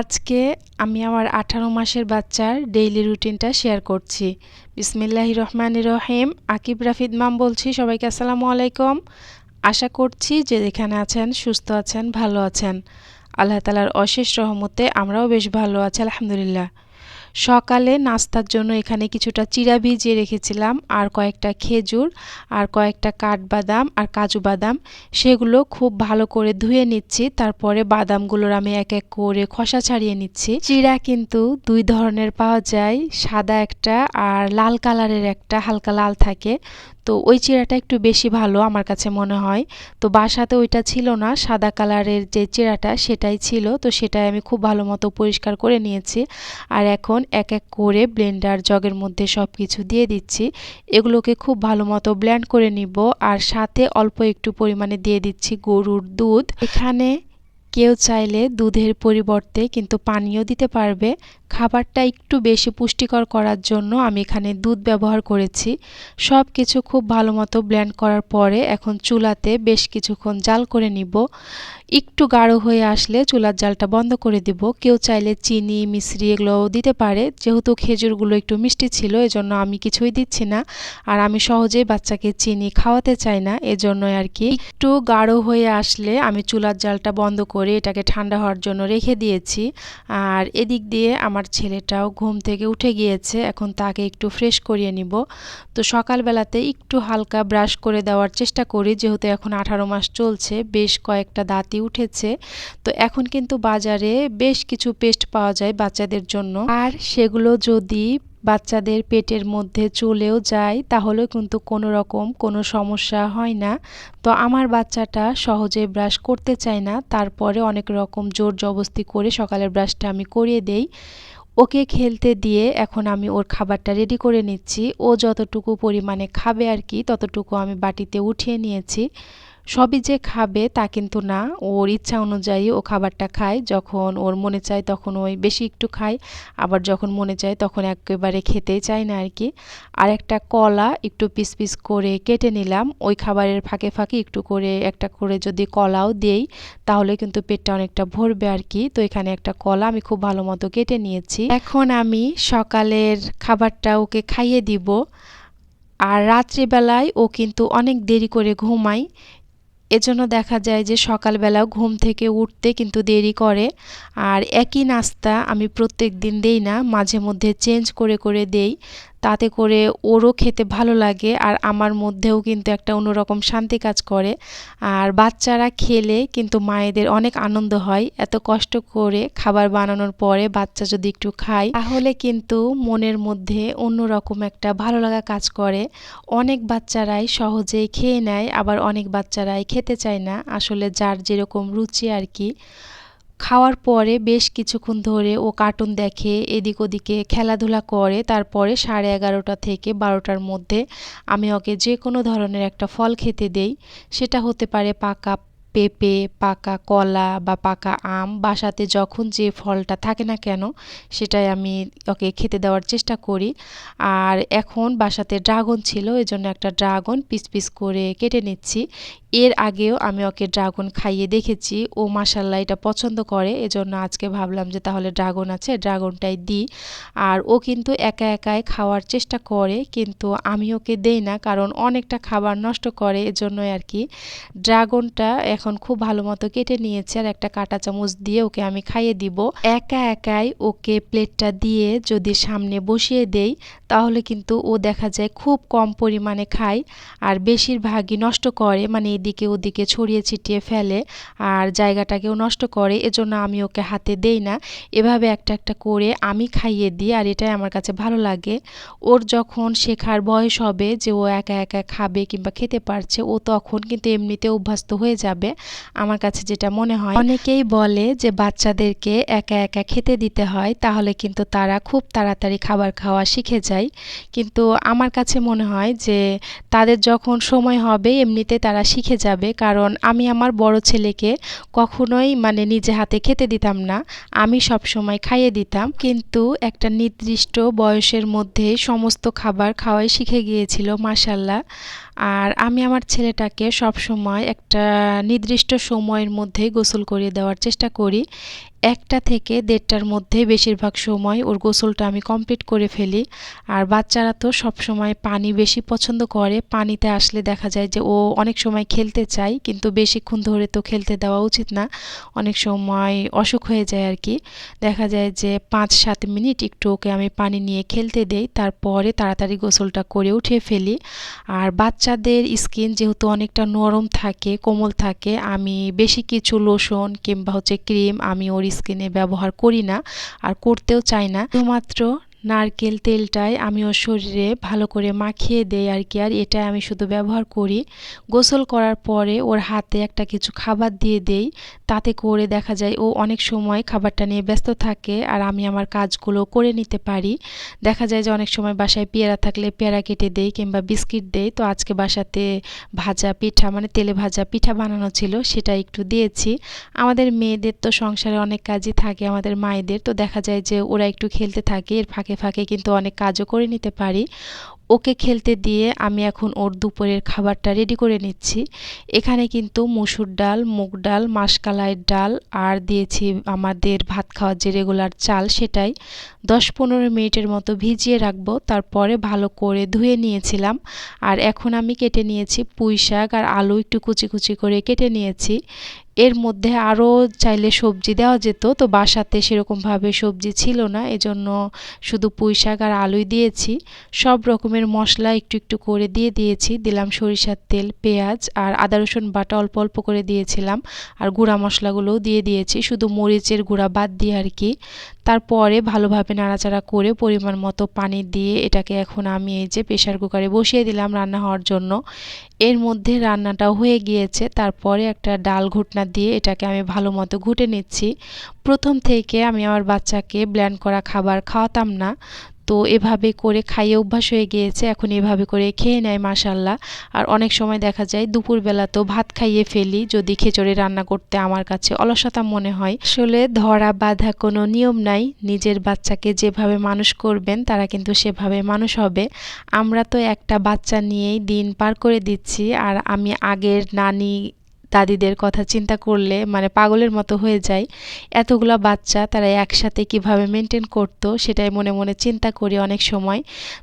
আজকে আমি আমার আঠারো মাসের বাচ্চার ডেইলি রুটিনটা শেয়ার করছি। বিসমিল্লাহ রহমান রহিম। আকিব রাফিদ মাম বলছি, সবাইকে আসসালামু আলাইকুম। আশা করছি যে যেখানে আছেন, সুস্থ আছেন, ভালো আছেন। আল্লাহ তালার অশেষ রহমতে আমরাও বেশ ভালো আছি, আলহামদুলিল্লাহ। সকালে নাস্তার জন্য এখানে কিছুটা চিরা ভিজিয়ে রেখেছিলাম, আর কয়েকটা খেজুর, আর কয়েকটা কাঠবাদাম, আর কাজু বাদাম। সেগুলো খুব ভালো করে ধুয়ে নিচ্ছি, তারপরে বাদামগুলোর আমি এক এক করে খসা ছাড়িয়ে নিচ্ছি। চিরা কিন্তু দুই ধরনের পাওয়া যায়, সাদা একটা আর লাল কালারের একটা, হালকা লাল থাকে। তো ওই চিরাটা একটু বেশি ভালো আমার কাছে মনে হয়। তো বাসাতে ওইটা ছিল না, সাদা কালারের যে চিরাটা সেটাই ছিল, তো সেটাই আমি খুব ভালো মতো পরিষ্কার করে নিয়েছি। আর এখন এক এক করে ব্লেন্ডার জগের মধ্যে সব কিছু দিয়ে দিচ্ছি। এগুলোকে খুব ভালো মতো ব্লেন্ড করে নিব আর সাথে অল্প একটু পরিমাণে দিয়ে দিচ্ছি গরুর দুধ। এখানে কেউ চাইলে দুধের পরিবর্তে কিন্তু পানীয় দিতে পারবে। খাবারটা একটু বেশি পুষ্টিকর করার জন্য আমি এখানে দুধ ব্যবহার করেছি। সব কিছু খুব ভালো মতো ব্ল্যান্ড করার পরে এখন চুলাতে বেশ কিছুক্ষণ জাল করে নিব। একটু গাঢ় হয়ে আসলে চুলার জালটা বন্ধ করে দিব। কেউ চাইলে চিনি মিশ্রি এগুলোও দিতে পারে। যেহেতু খেজুরগুলো একটু মিষ্টি ছিল, এজন্য আমি কিছুই দিচ্ছি না। আর আমি সহজেই বাচ্চাকে চিনি খাওয়াতে চাই না, এজন্যই আর কি একটু গাঢ় হয়ে আসলে আমি চুলার জালটা বন্ধ করে এটাকে ঠান্ডা হওয়ার জন্য রেখে দিয়েছি। আর এদিক দিয়ে আমার ছেলেটাও ঘুম থেকে উঠে গিয়েছে, এখন তাকে একটু ফ্রেশ করিয়ে নিব। তো সকালবেলাতে একটু হালকা ব্রাশ করে দেওয়ার চেষ্টা করি, যেহেতু এখন আঠারো মাস চলছে, বেশ কয়েকটা দাঁতই উঠেছে। তো এখন কিন্তু বাজারে বেশ কিছু পেস্ট পাওয়া যায় বাচ্চাদের জন্য। আর সেগুলো যদি বাচ্চাদের পেটের মধ্যে চলেও যায় তাহলে কিন্তু কোনো রকম কোনো সমস্যা হয় না। তো আমার বাচ্চাটা সহজে ব্রাশ করতে চায় না, তারপরে অনেক রকম জোর জবস্তি করে সকালের ব্রাশটা আমি করিয়ে দেই। ওকে খেলতে দিয়ে এখন আমি ওর খাবারটা রেডি করে নিচ্ছি। ও যতটুকু পরিমাণে খাবে আর কি, ততটুকু আমি বাটিতে উঠিয়ে নিয়েছি। সবই যে খাবে তা কিন্তু না। ওর ইচ্ছা অনুযায়ী ও খাবারটা খায়। যখন ওর মনে চায় তখন ওই বেশি একটু খায়। আবার যখন মনে চায় তখন একেবারে খেতেই চায় না আর কি। আর একটা কলা একটু পিস পিস করে কেটে নিলাম। ওই খাবারের ফাঁকে ফাঁকে একটু করে, একটা করে যদি কলাও দেই তাহলে কিন্তু পেটটা অনেকটা ভরবে আর কি। তো এখানে একটা কলা আমি খুব ভালো মতো কেটে নিয়েছি। এখন আমি সকালের খাবারটা ওকে খাইয়ে দিব। আর রাত্রিবেলায় ও কিন্তু অনেক দেরি করে ঘুমায়। এজন্য দেখা যায় যে সকালবেলাও ঘুম থেকে উঠতে কিন্তু দেরি করে। আর একই নাস্তা আমি প্রত্যেক দিন দেই না, মাঝে মধ্যে চেঞ্জ করে করে দেই। তাতে করে ওরও খেতে ভালো লাগে আর আমার মধ্যেও কিন্তু একটা অন্যরকম শান্তি কাজ করে। আর বাচ্চারা খেলে কিন্তু মায়েদের অনেক আনন্দ হয়। এত কষ্ট করে খাবার বানানোর পরে বাচ্চা যদি একটু খায়, তাহলে কিন্তু মনের মধ্যে অন্যরকম একটা ভালো লাগা কাজ করে। অনেক বাচ্চারাই সহজেই খেয়ে নেয়, আবার অনেক বাচ্চারাই খেতে চায় না। আসলে যার যেরকম রুচি আর কি। খাওয়ার পরে বেশ কিছুক্ষণ ধরে ও কার্টুন দেখে, এদিক ওদিকে খেলাধুলা করে, তারপরে সাড়ে এগারোটা থেকে বারোটার মধ্যে আমি ওকে যে কোনো ধরনের একটা ফল খেতে দেই। সেটা হতে পারে পাকা পেঁপে, পাকা কলা বা পাকা আম, বাসাতে যখন যে ফলটা থাকে না কেন, সেটাই আমি ওকে খেতে দেওয়ার চেষ্টা করি। আর এখন বাসাতে ড্রাগন ছিল এই জন্য একটা ড্রাগন পিস পিস করে কেটে নিচ্ছি। এর আগেও আমি ওকে ড্রাগন খাইয়ে দেখেছি। ও মাসাল্লাহ এটা পছন্দ করে। এজন্য আজকে ভাবলাম যে তাহলে ড্রাগন আছে, ড্রাগনটাই দিই। আর ও কিন্তু একা একাই খাওয়ার চেষ্টা করে, কিন্তু আমি ওকে দেই না, কারণ অনেকটা খাবার নষ্ট করে। এজন্যই আর কি ড্রাগনটা এখন খুব ভালো মতো কেটে নিয়েছে আর একটা কাঁটা চামচ দিয়ে ওকে আমি খাইয়ে দিব। একা একাই ওকে প্লেটটা দিয়ে যদি সামনে বসিয়ে দেই, তাহলে কিন্তু ও দেখা যায় খুব কম পরিমাণে খায় আর বেশিরভাগই নষ্ট করে। মানে এদিকে ওদিকে ছড়িয়ে ছিটিয়ে ফেলে আর জায়গাটাকেও নষ্ট করে, এজন্য আমি ওকে হাতে দেই না। এভাবে একটা একটা করে আমি খাইয়ে দিই আর এটাই আমার কাছে ভালো লাগে। ওর যখন শেখার বয়স হবে যে ও একা একা খাবে কিংবা খেতে পারছে, ও তখন কিন্তু এমনিতে অভ্যস্ত হয়ে যাবে। আমার কাছে যেটা মনে হয়, অনেকেই বলে যে বাচ্চাদেরকে একা একা খেতে দিতে হয়, তাহলে কিন্তু তারা খুব তাড়াতাড়ি খাবার খাওয়া শিখে যায়। কিন্তু আমার কাছে মনে হয় যে তাদের যখন সময় হবে, এমনিতে তারা শিখে যাবে। কারণ আমি আমার বড় ছেলেকে কখনোই মানে নিজে হাতে খেতে দিতাম না। আমি সব সময় খাইয়ে দিতাম। কিন্তু একটা নির্দিষ্ট বয়সের মধ্যে সমস্ত খাবার খাওয়াই শিখে গিয়েছিল মাসাল্লাহ আর আমি আমার ছেলেটাকে সব সময় একটা নির্দিষ্ট সময়ের মধ্যে গোসল করিয়ে দেওয়ার চেষ্টা করি। একটা থেকে দেড়টার মধ্যে বেশিরভাগ সময় ওর গোসলটা আমি কমপ্লিট করে ফেলি। আর বাচ্চারা তো সব সময় পানি বেশি পছন্দ করে। পানিতে আসলে দেখা যায় যে ও অনেক সময় খেলতে চায়, কিন্তু বেশিক্ষণ ধরে তো খেলতে দেওয়া উচিত না। অনেক সময় অসুখ হয়ে যায় আর কি। দেখা যায় যে পাঁচ সাত মিনিট একটু ওকে আমি পানি নিয়ে খেলতে দেই, তারপরে তাড়াতাড়ি গোসলটা করে উঠে ফেলি। আর বাচ্চাদের স্কিন যেহেতু অনেকটা নরম থাকে, কোমল থাকে, আমি বেশি কিছু লোশন কিংবা হচ্ছে ক্রিম আমি ওর স্কিনে ব্যবহার করি না আর করতেও চাই না। শুধুমাত্র নারকেল তেলটাই আমি ওর শরীরে ভালো করে মাখিয়ে দেই আর কি, আর এটা আমি শুধু ব্যবহার করি। গোসল করার পরে ওর হাতে একটা কিছু খাবার দিয়ে দেই, তাতে করে দেখা যায় ও অনেক সময় খাবারটা নিয়ে ব্যস্ত থাকে আর আমি আমার কাজগুলো করে নিতে পারি। দেখা যায় যে অনেক সময় বাসায় পেয়ারা থাকলে পেয়ারা কেটে দেই কিংবা বিস্কিট দেই। তো আজকে বাসাতে ভাজা পিঠা মানে তেলে ভাজা পিঠা বানানো ছিল, সেটা একটু দিয়েছি। আমাদের মেয়েদের তো সংসারে অনেক কাজই থাকে, আমাদের মায়েদের। তো দেখা যায় যে ওরা একটু খেলতে থাকে, এর ফাঁকে ফাঁকে কিন্তু অনেক কাজও করে নিতে পারি। ওকে খেলতে দিয়ে আমি এখন ওর দুপুরের খাবারটা রেডি করে নিচ্ছি। এখানে কিন্তু মুসুর ডাল, মুগ ডাল, মাসকালাইয়ের ডাল আর দিয়েছি আমাদের ভাত খাওয়ার যে রেগুলার চাল সেটাই। দশ পনেরো মিনিটের মতো ভিজিয়ে রাখব, তারপরে ভালো করে ধুয়ে নিয়েছিলাম। আর এখন আমি কেটে নিয়েছি পুঁই শাক আর আলু একটু কুচি কুচি করে কেটে নিয়েছি। এর মধ্যে আরও চাইলে সবজি দেওয়া যেত, তো বাসাতে সেরকমভাবে সবজি ছিল না, এজন্য শুধু পুঁই শাক আর আলুই দিয়েছি। সব রকমের মশলা একটু একটু করে দিয়ে দিয়েছি, দিলাম সরিষার তেল, পেঁয়াজ আর আদা রসুন বাটা অল্প অল্প করে দিয়েছিলাম, আর গুঁড়া মশলাগুলোও দিয়ে দিয়েছি, শুধু মরিচের গুঁড়া বাদ দিয়ে আর কি। তারপরে ভালোভাবে নাড়াচাড়া করে পরিমাণ মতো পানি দিয়ে এটাকে এখন আমি এই যে প্রেশার কুকারে বসিয়ে দিলাম রান্না হওয়ার জন্য। এর মধ্যে রান্নাটাও হয়ে গিয়েছে। তারপরে একটা ডাল ঘুটনা দিয়ে এটাকে আমি ভালো মতো ঘুটে নিচ্ছি। প্রথম থেকে আমি আমার বাচ্চাকে ব্ল্যান্ড করা খাবার খাওয়াতাম না। তো এভাবে করে খাইয়ে অভ্যাস হয়ে গিয়েছে, এখন এভাবে করে খেয়ে নেয় মাসাল্লাহ আর অনেক সময় দেখা যায় দুপুরবেলা তো ভাত খাইয়ে ফেলি, যদি খিচুড়ি রান্না করতে আমার কাছে অলসতা মনে হয়। আসলে ধরা বাধা কোনো নিয়ম নাই, নিজের বাচ্চাকে যেভাবে মানুষ করবেন তারা কিন্তু সেভাবে মানুষ হবে। আমরা তো একটা বাচ্চা নিয়েই দিন পার করে দিচ্ছি, আর আমি আগের নানি দাদিদের কথা চিন্তা করলে মানে পাগলের মতো হয়ে যায়। এতগুলো বাচ্চা তারা একসাথে কীভাবে মেনটেন করতো সেটাই মনে মনে চিন্তা করি অনেক সময়।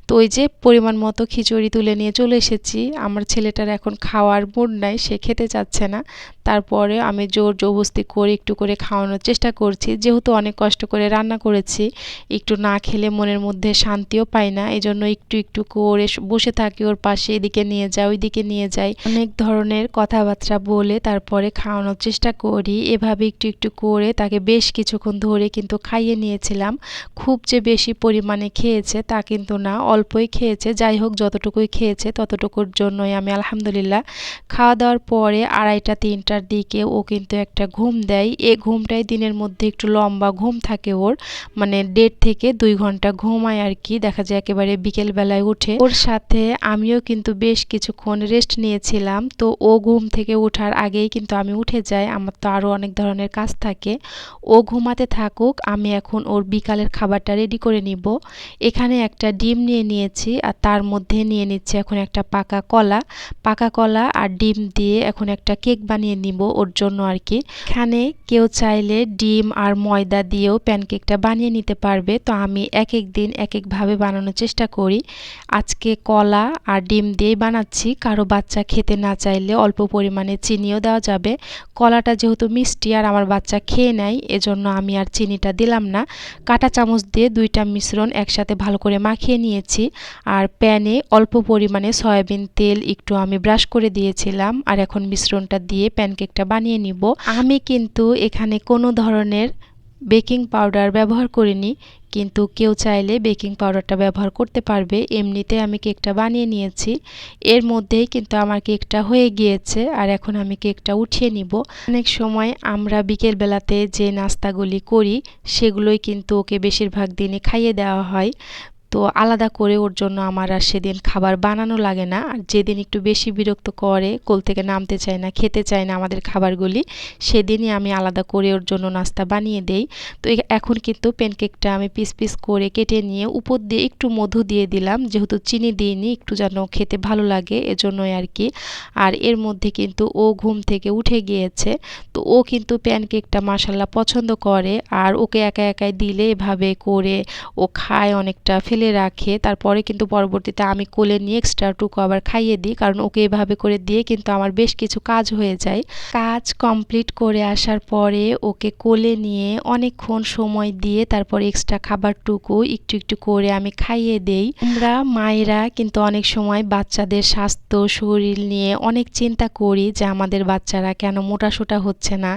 তো ওই যে পরিমাণ মতো খিচুড়ি তুলে নিয়ে চলে এসেছি। আমার ছেলেটার এখন খাওয়ার মুড নাই, সে খেতে চাচ্ছে না। তারপরে আমি জোর জবস্তি করে একটু করে খাওয়ানোর চেষ্টা করছি। যেহেতু অনেক কষ্ট করে রান্না করেছি, একটু না খেলে মনের মধ্যে শান্তিও পাই না। এই জন্য একটু একটু করে বসে থাকি ওর পাশে, এদিকে নিয়ে যাই, ওইদিকে নিয়ে যাই। অনেক ধরনের কথাবার্তা বলে তারপরে খাওয়ানোর চেষ্টা করি। এভাবে একটু একটু করে তাকে বেশ কিছুক্ষণ ধরে কিন্তু খাইয়ে নিয়েছিলাম। খুব যে বেশি পরিমাণে খেয়েছে তা কিন্তু না, অল্পই খেয়েছে। যাই হোক, যতটুকুই খেয়েছে ততটুকুর জন্যই আমি আলহামদুলিল্লাহ খাওয়া দাওয়ার পরে আড়াইটা, তিনটার দিকে ও কিন্তু একটা ঘুম দেয়। এ ঘুমটাই দিনের মধ্যে একটু লম্বা ঘুম থাকে ওর। মানে দেড় থেকে দুই ঘণ্টা ঘুমায় আর কি। দেখা যায় একেবারে বিকেলবেলায় উঠে। ওর সাথে আমিও কিন্তু বেশ কিছুক্ষণ রেস্ট নিয়েছিলাম। তো ও ঘুম থেকে ওঠার আগেই কিন্তু আমি উঠে যাই, আমার তো আরও অনেক ধরনের কাজ থাকে। ও ঘুমাতে থাকুক, আমি এখন ওর বিকালের খাবারটা রেডি করে নিব। এখানে একটা ডিম নিয়ে নিয়েছি আর তার মধ্যে নিয়ে নিচ্ছি এখন একটা পাকা কলা। পাকা কলা আর ডিম দিয়ে এখন একটা কেক বানিয়ে নিব ওর জন্য আর কি। এখানে কেউ চাইলে ডিম আর ময়দা দিয়েও প্যানকেকটা বানিয়ে নিতে পারবে। তো আমি এক এক দিন এক একভাবে বানানোর চেষ্টা করি। আজকে কলা আর ডিম দিয়েই বানাচ্ছি। কারও বাচ্চা খেতে না চাইলে অল্প পরিমাণে চিনিও দেওয়া যাবে। কলাটা যেহেতু মিষ্টি আর আমার বাচ্চা খেয়ে নেয়, এজন্য আমি আর চিনিটা দিলাম না। কাটা চামচ দিয়ে দুইটা মিশ্রণ একসাথে ভালো করে মাখিয়ে নিয়েছি। আর প্যানে অল্প পরিমাণে সয়াবিন তেল একটু আমি ব্রাশ করে দিয়েছিলাম। আর এখন মিশ্রণটা দিয়ে প্যানকেকটা বানিয়ে নিব। আমি কিন্তু এখানে কোনো ধরনের বেকিং পাউডার ব্যবহার করিনি, কিন্তু কেউ চাইলে বেকিং পাউডারটা ব্যবহার করতে পারবে। এমনিতে আমি কেকটা বানিয়ে নিয়েছি। এর মধ্যেই কিন্তু আমার কেকটা হয়ে গিয়েছে আর এখন আমি কেকটা উঠিয়ে নিব। অনেক সময় আমরা বিকেল বেলাতে যে নাস্তাগুলি করি, সেগুলোই কিন্তু ওকে বেশিরভাগ দিনে খাইয়ে দেওয়া হয়। তো আলাদা করে ওর জন্য আমার আর সেদিন খাবার বানানো লাগে না। আর যেদিন একটু বেশি বিরক্ত করে, কোল থেকে নামতে চায় না, খেতে চায় না আমাদের খাবারগুলি, সেদিনই আমি আলাদা করে ওর জন্য নাস্তা বানিয়ে দেই। তো এখন কিন্তু প্যানকেকটা আমি পিস পিস করে কেটে নিয়ে উপর দিয়ে একটু মধু দিয়ে দিলাম। যেহেতু চিনি দিইনি, একটু যেন খেতে ভালো লাগে এজন্যই আর কি। আর এর মধ্যে কিন্তু ও ঘুম থেকে উঠে গিয়েছে, তো ও কিন্তু প্যানকেকটা মাসাল্লাহ পছন্দ করে। আর ওকে একা একাই দিলে এভাবে করে ও খায় অনেকটা, ফেলে রাখে, তারপরে কিন্তু পরবর্তীতে আমি কোলে নিয়ে এক্সট্রা টুকু আবার খাইয়ে দিই, কারণ ওকে এভাবে করে দিয়ে কিন্তু আমার বেশ কিছু কাজ হয়ে যায়। কাজ কমপ্লিট করে আসার পরে ওকে কোলে নিয়ে অনেকক্ষণ সময় দিয়ে তারপর এক্সট্রা খাবারটুকু একটু একটু করে আমি খাইয়ে দেই। আমরা মায়েরা কিন্তু অনেক সময় বাচ্চাদের স্বাস্থ্য, শরীর নিয়ে অনেক চিন্তা করি যে আমাদের বাচ্চারা কেন মোটাসোটা হচ্ছে না,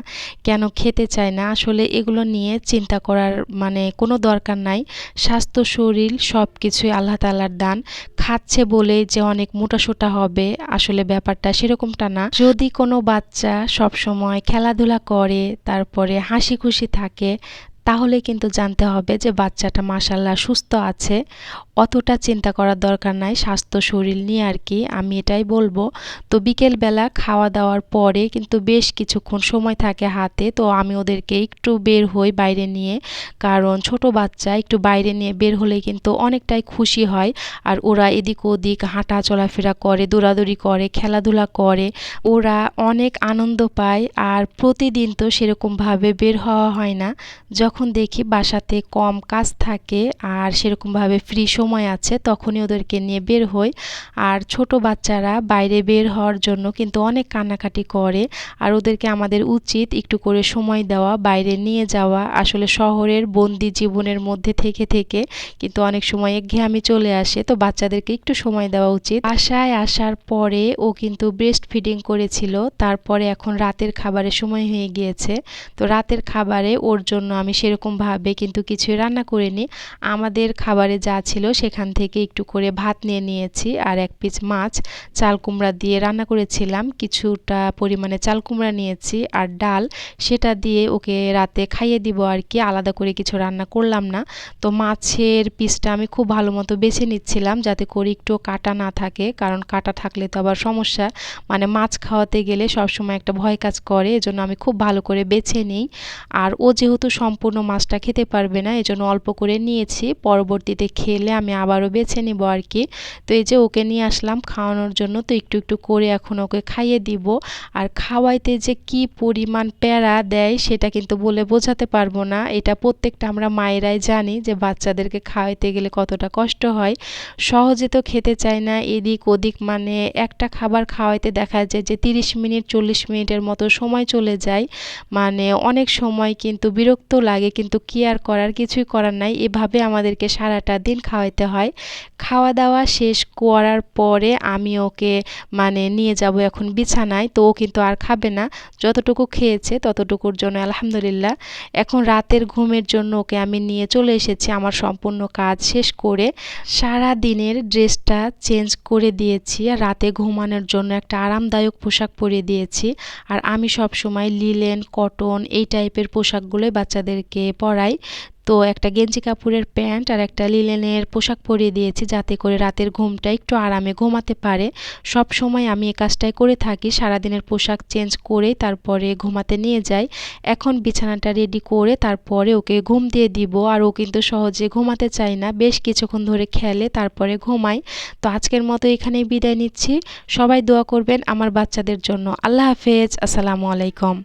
কেন খেতে চায় না। আসলে এগুলো নিয়ে চিন্তা করার মানে কোনো দরকার নাই। স্বাস্থ্য, শরীর সব কিছুই আল্লাহ তালার দান। খাচ্ছে বলে যে অনেক মোটাসোটা হবে, আসলে ব্যাপারটা সেরকমটা না। যদি কোনো বাচ্চা সব সময় খেলাধুলা করে, তারপরে হাসি খুশি থাকে তাহলে কিন্তু জানতে হবে যে বাচ্চাটা মাসাল্লাহ সুস্থ আছে। অতটা চিন্তা করার দরকার নাই, স্বাস্থ্য শরীর নিয়ে আর কি, আমি এটাই বলব। তো বিকেলবেলা খাওয়া দাওয়ার পরে কিন্তু বেশ কিছুক্ষণ সময় থাকে হাতে, তো আমি ওদেরকে একটু বের হই বাইরে নিয়ে। কারণ ছোট বাচ্চা, একটু বাইরে নিয়ে বের হলে কিন্তু অনেকটাই খুশি হয়। আর ওরা এদিক ওদিক হাঁটা চলাফেরা করে, দৌড়াদৌড়ি করে, খেলাধুলা করে। ওরা অনেক আনন্দ পায় আর প্রতিদিন তো সেরকমভাবে বের হওয়া হয় না। যখন দেখি বাসাতে কম কাজ থাকে আর সেরকমভাবে ফ্রি সময় আছে, তখনই ওদেরকে নিয়ে বের হই। আর ছোট বাচ্চারা বাইরে বের হওয়ার জন্য কিন্তু অনেক কান্নাকাটি করে। আর ওদেরকে আমাদের উচিত একটু করে সময় দেওয়া, বাইরে নিয়ে যাওয়া। আসলে শহরের বন্দি জীবনের মধ্যে থেকে থেকে কিন্তু অনেক সময় একঘেয়ামি চলে আসে। তো বাচ্চাদেরকে একটু সময় দেওয়া উচিত। বাসায় আসার পরে ও কিন্তু ব্রেস্ট ফিডিং করেছিল। তারপরে এখন রাতের খাবারের সময় হয়ে গিয়েছে। তো রাতের খাবারে ওর জন্য আমি সেরকমভাবে কিন্তু কিছুই রান্না করিনি। আমাদের খাবারে যা ছিল সেখান থেকে একটু করে ভাত নিয়ে নিয়েছি আর এক পিস মাছ, চাল কুমড়া দিয়ে রান্না করেছিলাম। কিছুটা পরিমাণে চাল কুমড়া নিয়েছি আর ডাল, সেটা দিয়ে ওকে রাতে খাইয়ে দিব আর কি, আলাদা করে কিছু রান্না করলাম না। তো মাছের পিসটা আমি খুব ভালো মতো বেছে নিচ্ছিলাম যাতে করে একটু কাটা না থাকে, কারণ কাটা থাকলে তো আবার সমস্যা। মানে মাছ খাওয়াতে গেলে সবসময় একটা ভয় কাজ করে, এজন্য আমি খুব ভালো করে বেছে নিই। আর ও যেহেতু সম্পূর্ণ মাছটা খেতে পারবে না, এজন্য অল্প করে নিয়েছি। পরবর্তীতে খেলে আমি আবারও বেছে নিব আর কি। তো এই যে ওকে নিয়ে আসলাম খাওয়ানোর জন্য, তো একটু একটু করে এখন ওকে খাইয়ে দিব। আর খাওয়াইতে যে কি পরিমাণ প্যারা দেয়, সেটা কিন্তু বলে বোঝাতে পারব না। এটা প্রত্যেকটা আমরা মায়েরাই জানি যে বাচ্চাদেরকে খাওয়াইতে গেলে কতটা কষ্ট হয়। সহজে তো খেতে চায় না, এদিক ওদিক মানে একটা খাবার খাওয়াইতে দেখা যায় যে তিরিশ মিনিট, চল্লিশ মিনিটের মতো সময় চলে যায়। মানে অনেক সময় কিন্তু বিরক্ত লাগে কিন্তু কি আর করার কিছুই করার নাই। এভাবে আমাদেরকে সারাটা দিন খাওয়াইতে হয়। খাওয়া দাওয়া শেষ করার পরে আমি ওকে মানে নিয়ে যাব এখন বিছানায়, তো ও কিন্তু আর খাবে না। যতটুকু খেয়েছে ততটুকুর জন্য আলহামদুলিল্লাহ। এখন রাতের ঘুমের জন্য ওকে আমি নিয়ে চলে এসেছি আমার সম্পূর্ণ কাজ শেষ করে। সারা দিনের ড্রেসটা চেঞ্জ করে দিয়েছি আর রাতে ঘুমানোর জন্য একটা আরামদায়ক পোশাক পরিয়ে দিয়েছি। আর আমি সব সময় লিলেন, কটন এই টাইপের পোশাকগুলোই বাচ্চাদেরকে পরাই তো একটা গেঞ্জি কাপড়ের প্যান্ট আর একটা লিলেনের পোশাক পরিয়ে দিয়েছি যাতে করে রাতের ঘুমটা একটু আরামে ঘুমাতে পারে। সব সময় আমি এই কাজটাই করে থাকি, সারাদিনের পোশাক চেঞ্জ করে তারপরে ঘুমাতে নিয়ে যাই। এখন বিছানাটা রেডি করে তারপরে ওকে ঘুম দিয়ে দিব আর ও কিন্তু সহজে ঘুমাতে চায় না। বেশ কিছুক্ষণ ধরে খেলে, তারপরে ঘুমাই। তো আজকের মতো এখানেই বিদায় নিচ্ছি। সবাই দোয়া করবেন আমার বাচ্চাদের জন্য। আল্লাহ হাফেজ। আসসালামু আলাইকুম।